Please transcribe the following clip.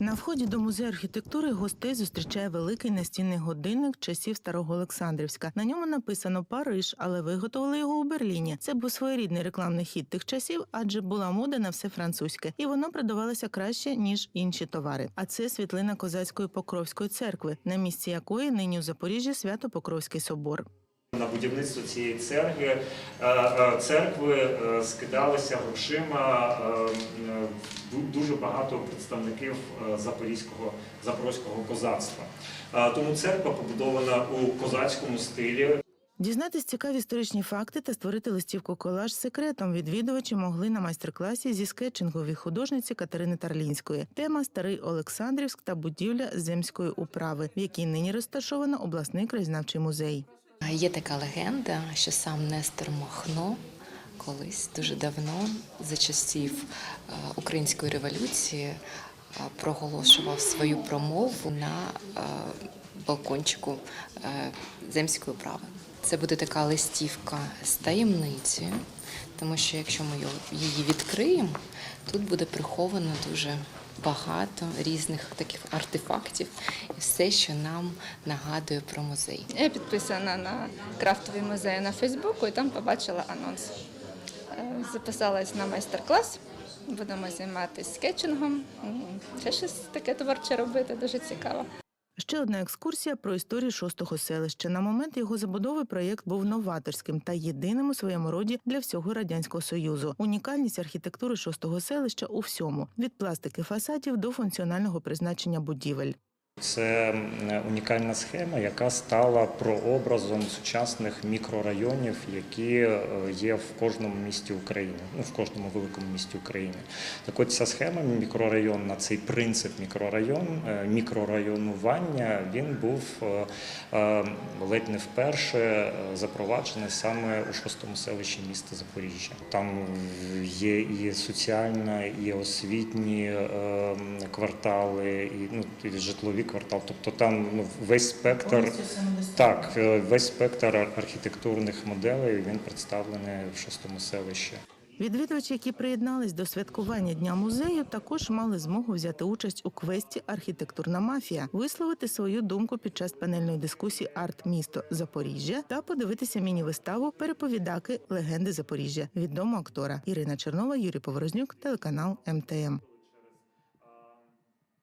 На вході до музею архітектури гостей зустрічає великий настінний годинник часів старого Олександрівська. На ньому написано Париж, але виготовили його у Берліні. Це був своєрідний рекламний хід тих часів, адже була мода на все французьке, і воно продавалося краще ніж інші товари. А це світлина козацької покровської церкви, на місці якої нині у Запоріжжі свято Покровський собор. На будівництво цієї церкви, е, е, церкви е, скидалися грошима ду- дуже багато представників запорізького запорозького козацтва. Тому церква побудована у козацькому стилі. Дізнатись цікаві історичні факти та створити листівку колаж секретом відвідувачі могли на майстер-класі зі скетчингу від художниці Катерини Тарлінської. Тема Старий Олександрівськ та будівля земської управи, в якій нині розташовано обласний краєзнавчий музей. Є така легенда, що сам Нестор Махно колись дуже давно, за часів е, української революції, е, проголошував свою промову на е, балкончику земської прави. Це буде така листівка з таємницею, тому що якщо ми її відкриємо, тут буде приховано дуже багато різних таких артефактів і все, що нам нагадує про музей. Я підписана на крафтовий музей на Фейсбуку і там побачила анонс. Е, Записалась на майстер-клас. Будемо займатися скетчингом. Ще щось таке творче робити, дуже цікаво. Ще одна екскурсія про історію шостого селища. На момент його забудови проєкт був новаторським та єдиним у своєму роді для всього радянського союзу. Унікальність архітектури шостого селища у всьому від пластики фасадів до функціонального призначення будівель. Це унікальна схема, яка стала прообразом сучасних мікрорайонів, які е, є в кожному місті України, ну в кожному великому місті України. Так от ця схема мікрорайонна, цей принцип мікрорайон, е, мікрорайонування, він був е, ледь не вперше запроваджений саме у шостому селищі міста Запоріжжя. Там є і соціальна, і освітні квартали, і ну і житлові квартали. Тобто там ну весь спектр так, е, весь спектр архітектурних моделей він представлений в шостому селищі. Відвідувачі, які приєднались до святкування дня музею, також мали змогу взяти участь у квесті Архітектурна мафія, висловити свою думку під час панельної дискусії Арт місто Запоріжжя та подивитися міні-виставу Переповідаки легенди Запоріжжя від дому актора Ірина Чернова, Юрій Поворознюк, телеканал МТМ.